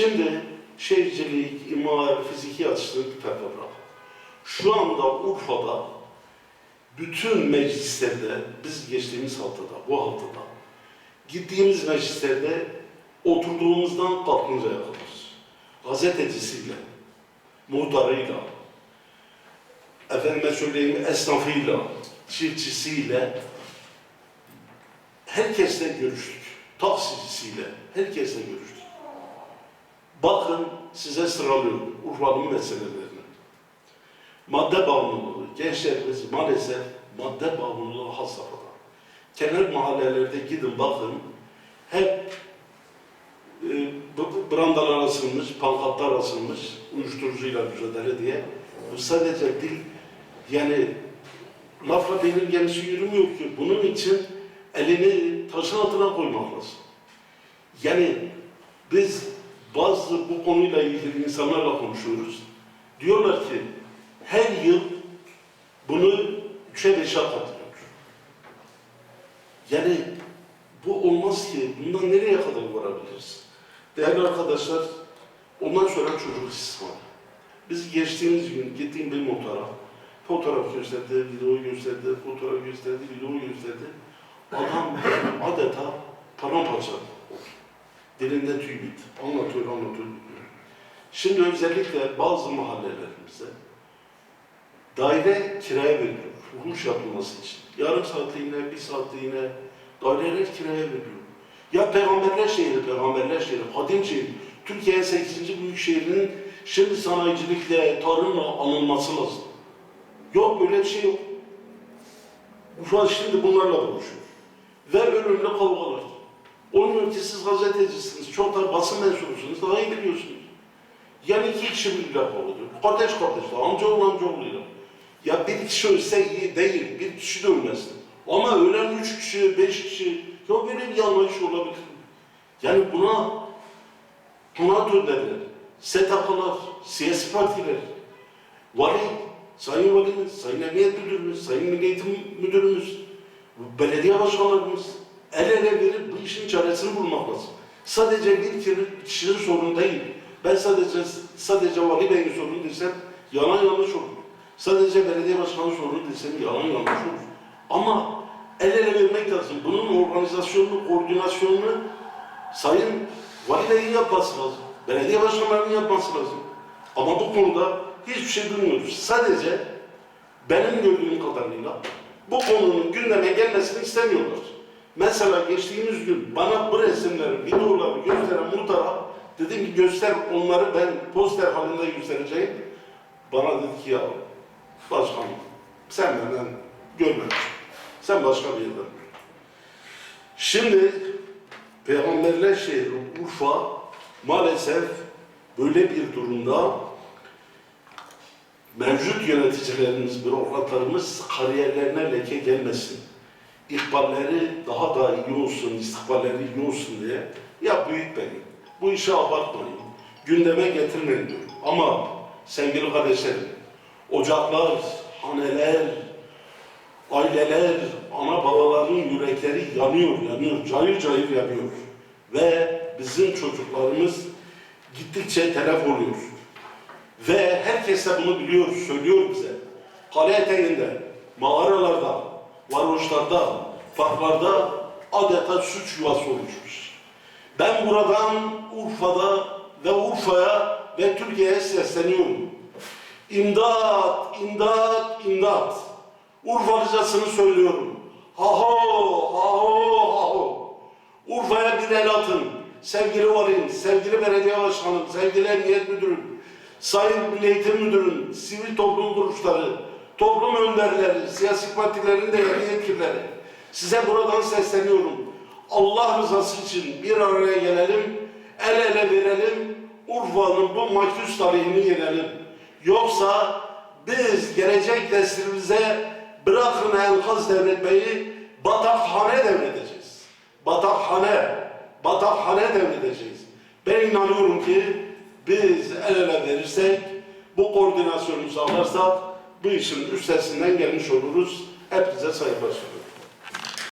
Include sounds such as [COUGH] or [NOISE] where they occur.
Şimdi şehircilik, imar, fiziki açısını bir tarafa bırak. Şu anda Urfa'da bütün meclislerde, biz geçtiğimiz haftada, bu haftada gittiğimiz meclislerde oturduğumuzdan kalkıncaya kadar gazetecisiyle, muhtarıyla, efendime söyleyeyim esnafıyla, çiftçisiyle herkesle görüştük. Taksicisiyle herkesle görüştük. Bakın size sıralıyorum Urfa'nın meselelerini. Madde bağımlılığı, gençlerimiz maalesef madde bağımlılığı has safhada. Kenar mahallelerde gidin bakın, hep e, brandalar asılmış, pankartlar asılmış, uyuşturucuyla mücadele diye. Bu sadece dil, yani lafla benim gemisi yürümüyor ki. Bunun için elini taşın altına koymak lazım. Yani biz bazı bu konuyla ilgili insanlarla konuşuyoruz. Diyorlar ki her yıl bunu üçe beşe katılıyor. Yani bu olmaz ki. Bundan nereye kadar varabiliriz? Değerli arkadaşlar, ondan sonra çocuk istismarı. Biz geçtiğimiz gün gittiğim bir motora fotoğraf gösterdi, video gösterdi, fotoğraf gösterdi, video gösterdi. Adam [LAUGHS] adeta paramparça. Dilinde tüy bitti. Anlatıyor, anlatıyor. Şimdi özellikle bazı mahallelerimizde daire kiraya veriliyor. Hukuş yapılması için. Yarım saatliğine, bir saatliğine daireler kiraya veriliyor. Ya peygamberler şehri, peygamberler şehri, kadim şehir. Türkiye'nin 8. büyük şehrinin şimdi sanayicilikle, tarımla anılması lazım. Yok böyle bir şey yok. Urfa şimdi bunlarla konuşuyor. Ve ölümlü kavgalar. Onun ki siz gazetecisiniz, çok da basın mensubusunuz, daha iyi biliyorsunuz. Yani iki kişi birbirine kavga ediyor. Kardeş kardeşle, amcaoğlu amcaoğluyla. Ya bir kişi ölse iyi değil, bir kişi de ölmesin. Ama ölen üç kişi, beş kişi, ya böyle bir yanlış olabilir mi? Yani buna, buna dönerler. STK'lar, siyasi partiler, vali, sayın valimiz, sayın emniyet müdürümüz, sayın milli eğitim müdürümüz, belediye başkanlarımız el ele verip bu işin çaresini bulmak lazım. Sadece bir kişi- kişinin sorunu değil. Ben sadece sadece vali beyin sorunu desem yalan yanlış olur. Sadece belediye başkanı sorunu desem yalan yanlış olur. Ama el ele vermek lazım. Bunun organizasyonunu, koordinasyonunu sayın vali beyin yapması lazım. Belediye başkanlarının yapması lazım. Ama bu konuda hiçbir şey duymuyoruz. Sadece benim gördüğüm kadarıyla bu konunun gündeme gelmesini istemiyorlar. Mesela geçtiğimiz gün bana bu resimleri, videoları gösteren muhtara dedim ki göster onları ben poster halinde göstereceğim. Bana dedi ki ya başkanım sen benden görmemişsin. Sen başka bir yerden. Şimdi Peygamberler şehri Urfa maalesef böyle bir durumda mevcut yöneticilerimiz, bürokratlarımız kariyerlerine leke gelmesin. İkballeri daha da iyi olsun, istikballeri iyi olsun diye ya büyütmeyin. Bu işi abartmayın. Gündeme getirmeyin diyor. Ama sevgili kardeşlerim, ocaklar, haneler, aileler, ana babaların yürekleri yanıyor, yanıyor, cayır cayır yanıyor. Ve bizim çocuklarımız gittikçe telef oluyor. Ve herkes de bunu biliyor, söylüyor bize. Kale eteğinde, mağaralarda, varoşlarda, parklarda adeta suç yuvası oluşmuş. Ben buradan Urfa'da ve Urfa'ya ve Türkiye'ye sesleniyorum. İmdat, imdat, imdat. Urfalıcasını söylüyorum. Ha ho, ha ho, ha ho. Urfa'ya bir el atın. Sevgili valim, sevgili belediye başkanım, sevgili emniyet müdürüm, sayın milli eğitim müdürüm, sivil toplum kuruluşları, toplum önderleri, siyasi partilerin değerli yetkilileri. Size buradan sesleniyorum. Allah rızası için bir araya gelelim, el ele verelim, Urfa'nın bu makus tarihini yenelim. Yoksa biz gelecek neslimize bırakın enkaz devretmeyi, batakhane devredeceğiz. Batakhane, batakhane devredeceğiz. Ben inanıyorum ki biz el ele verirsek, bu koordinasyonu sağlarsak bu işin üstesinden gelmiş oluruz. Hepinize saygılar sunuyorum.